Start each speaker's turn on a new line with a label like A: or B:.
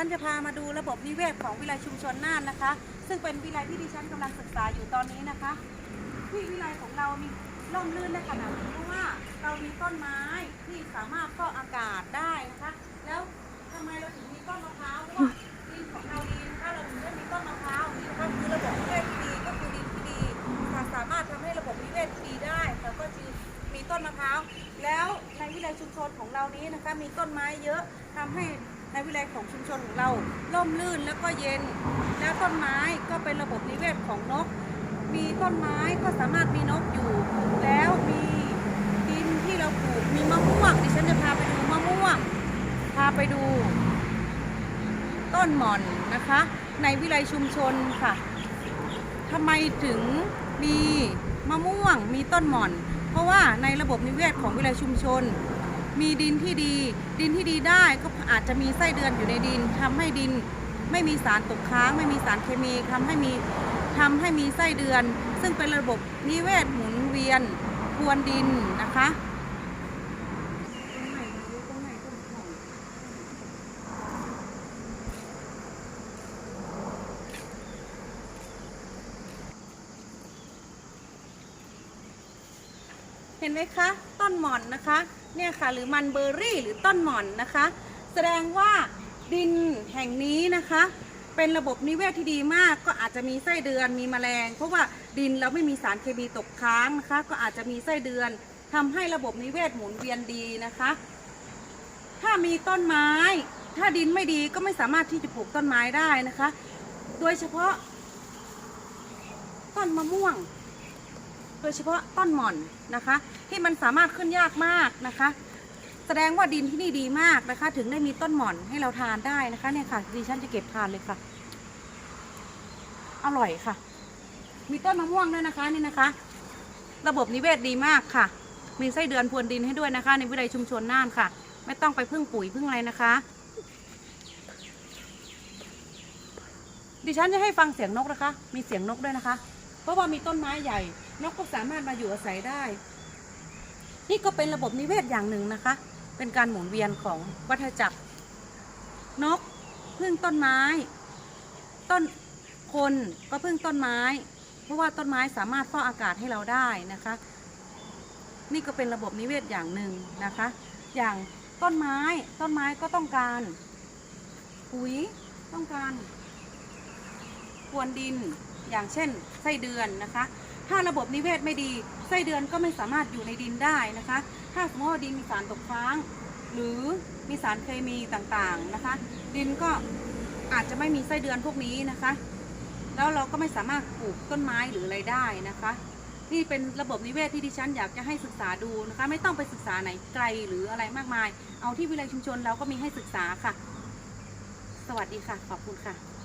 A: ฉันจะพามาดูระบบนิเวศของวิไลชุมชนน่านนะคะ ซึ่งเป็นวิไลที่ดิฉันกำลังศึกษาอยู่ตอนนี้นะคะ ที่วิไลของเรามีร่มรื่นได้ขนาดนี้เพราะว่าเรามีต้นไม้ที่สามารถฟอกอากาศได้นะคะ แล้วทำไมเราถึงมีต้นมะพร้าวเพราะว่าดินของเราดีนะคะเราถึงได้มีต้นมะพร้าวนี่นะคะคือระบบนิเวศที่ดีก็คือดินที่ดีสามารถทำให้ระบบนิเวศที่ดีได้แล้วก็คือมีต้นมะพร้าวแล้วในวิไลชุมชนของเรานี้นะคะ มีต้นไม้เยอะทำให้ ในวิไลของชุมชนของเราร่มรื่นแล้วก็เย็น แล้วต้นไม้ก็เป็นระบบนิเวศของนก มีต้นไม้ก็สามารถมีนกอยู่ แล้วมีดินที่เราปลูกมีมะม่วงดิฉันจะพาไปดูมะม่วง พาไปดู ต้นหม่อนนะคะ ในวิไลชุมชนค่ะทำไมถึงมีมะม่วงมีต้นหม่อน เพราะว่าในระบบนิเวศของวิไลชุมชน มีดินที่ดี ดินที่ดีได้ก็อาจจะมีไส้เดือนอยู่ในดินทำให้ดินไม่มีสารตกค้าง ไม่มีสารเคมีทำให้มีทำให้มีไส้เดือน ซึ่งเป็นระบบนิเวศหมุนเวียนพรวนดินนะคะเห็นไหมคะ ต้นหม่อนนะคะ เนี่ยค่ะหรือมันเบอร์รี่หรือต้นหม่อนนะคะ แสดงว่าดินแห่งนี้นะคะ เป็นระบบนิเวศที่ดีมาก ก็อาจจะมีไส้เดือนมีแมลง เพราะว่าดินเราไม่มีสารเคมีตกค้างนะคะ ก็อาจจะมีไส้เดือนทำให้ระบบนิเวศหมุนเวียนดีนะคะ ถ้ามีต้นไม้ ถ้าดินไม่ดีก็ไม่สามารถที่จะปลูกต้นไม้ได้นะคะ โดยเฉพาะต้นมะม่วง โดยเฉพาะต้นหม่อนนะคะ ที่มันสามารถขึ้นยากมากนะคะ แสดงว่าดินที่นี่ดีมากนะคะ ถึงได้มีต้นหม่อนให้เราทานได้นะคะเนี่ยค่ะดิฉันจะเก็บทานเลยค่ะ อร่อยค่ะ มีต้นมะม่วงด้วยนะคะนี่นะคะ ระบบนิเวศดีมากค่ะ มีไส้เดือนพรวนดินให้ด้วยนะคะ ในวิทยชุมชนน่านค่ะ ไม่ต้องไปพึ่งปุ๋ยพึ่งอะไรนะคะดิฉันจะให้ฟังเสียงนกนะคะ มีเสียงนกด้วยนะคะ ราะว่ามีต้นไม้ใหญ่ นกก็สามารถมาอยู่อาศัยได้ นี่ก็เป็นระบบนิเวศอย่างหนึ่งนะคะ เป็นการหมุนเวียนของวัฏจักร นกพึ่งต้นไม้ ต้นคนก็พึ่งต้นไม้ เพราะว่าต้นไม้สามารถฟอกอากาศให้เราได้นะคะ นี่ก็เป็นระบบนิเวศอย่างหนึ่งนะคะ อย่างต้นไม้ต้นไม้ก็ต้องการปุ๋ยต้องการพรวนดิน อย่างเช่นไส้เดือนนะคะ ถ้าระบบนิเวศไม่ดีไส้เดือนก็ไม่สามารถอยู่ในดินได้นะคะ ถ้าสมมติว่าดินมีสารตกค้าง หรือมีสารเคมีต่างๆนะคะ ดินก็อาจจะไม่มีไส้เดือนพวกนี้นะคะ แล้วเราก็ไม่สามารถปลูกต้นไม้หรืออะไรได้นะคะนี่เป็นระบบนิเวศที่ดิฉันอยากจะให้ศึกษาดูนะคะ ไม่ต้องไปศึกษาไหนไกลหรืออะไรมากมาย เอาที่วิเลยชุมชนเราก็มีให้ศึกษาค่ะ สวัสดีค่ะ ขอบคุณค่ะ